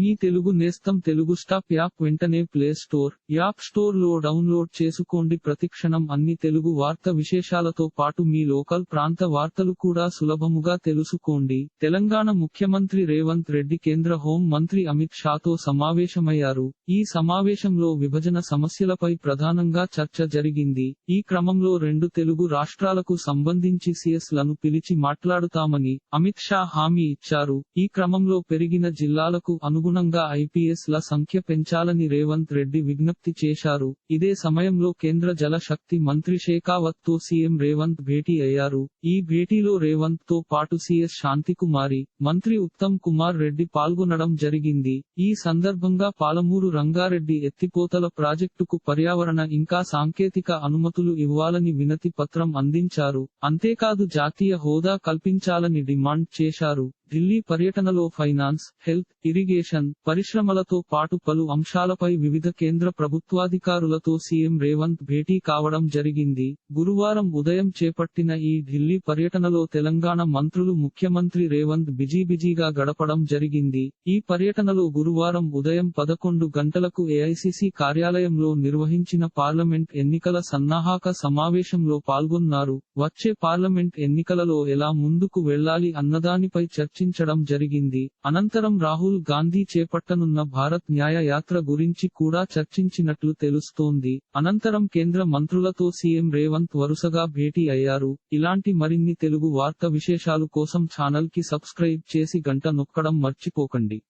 మీ తెలుగు నేస్తం Telugu stop app వెంటనే play store app స్టోర్లో డౌన్లోడ్ చేసుకోండి. ప్రతిక్షణం అన్ని తెలుగు వార్త విశేషాలతో పాటు మీ లోకల్ ప్రాంత వార్తలు కూడా సులభముగా తెలుసుకోండి. తెలంగాణ ముఖ్యమంత్రి రేవంత్ రెడ్డి కేంద్ర హోం మంత్రి అమిత్ షాతో సమావేశమయ్యారు. ఈ సమావేశంలో విభజన సమస్యలపై ప్రధానంగా చర్చ జరిగింది. ఈ క్రమంలో రెండు తెలుగు రాష్ట్రాలకు సంబంధించి సిఎస్లను పిలిచి మాట్లాడుతామని అమిత్ షా హామీ ఇచ్చారు. ఈ క్రమంలో పెరిగిన జిల్లాలకు అనుగుణంగా ఐపీఎస్ ల సంఖ్య పెంచాలని రేవంత్ రెడ్డి విజ్ఞప్తి చేశారు. ఇదే సమయంలో కేంద్ర జల శక్తి మంత్రి షేకావత్తో సీఎం రేవంత్ భేటీ అయ్యారు. ఈ భేటీలో రేవంత్తో పాటు సీఎస్ శాంతికుమారి మంత్రి ఉత్తమ్ కుమార్ రెడ్డి పాల్గొనడం జరిగింది. ఈ సందర్భంగా పాలమూరు రంగారెడ్డి ఎత్తిపోతల ప్రాజెక్టుకు పర్యావరణ ఇంకా సాంకేతిక అనుమతులు ఇవ్వాలని వినతి పత్రం అందించారు. అంతేకాదు జాతీయ హోదా కల్పించాలని డిమాండ్ చేశారు. ఢిల్లీ పర్యటనలో ఫైనాన్స్ హెల్త్ ఇరిగేషన్ పరిశ్రమలతో పాటు పలు అంశాలపై వివిధ కేంద్ర ప్రభుత్వాధికారులతో సీఎం రేవంత్ భేటీ కావడం జరిగింది. గురువారం ఉదయం చేపట్టిన ఈ ఢిల్లీ పర్యటనలో తెలంగాణ మంత్రులు ముఖ్యమంత్రి రేవంత్ బిజీ బిజీగా గడపడం జరిగింది. ఈ పర్యటనలో గురువారం ఉదయం పదకొండు గంటలకు ఏఐసిసి కార్యాలయంలో నిర్వహించిన పార్లమెంట్ ఎన్నికల సన్నాహక సమావేశంలో పాల్గొన్నారు. వచ్చే పార్లమెంట్ ఎన్నికలలో ఎలా ముందుకు వెళ్ళాలి అన్నదానిపై చర్చ చర్చించడం జరిగింది. అనంతరం రాహుల్ గాంధీ చేపట్టనున్న భారత్ న్యాయ యాత్ర గురించి కూడా చర్చించినట్లు తెలుస్తోంది. అనంతరం కేంద్ర మంత్రులతో సీఎం రేవంత్ వరుసగా భేటీ అయ్యారు. ఇలాంటి మరిన్ని తెలుగు వార్త విశేషాలు కోసం ఛానల్కి సబ్స్క్రైబ్ చేసి గంట నొక్కడం మర్చిపోకండి.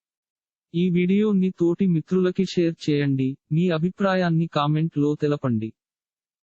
ఈ వీడియోని తోటి మిత్రులకి షేర్ చేయండి. మీ అభిప్రాయాన్ని కామెంట్లో తెలపండి.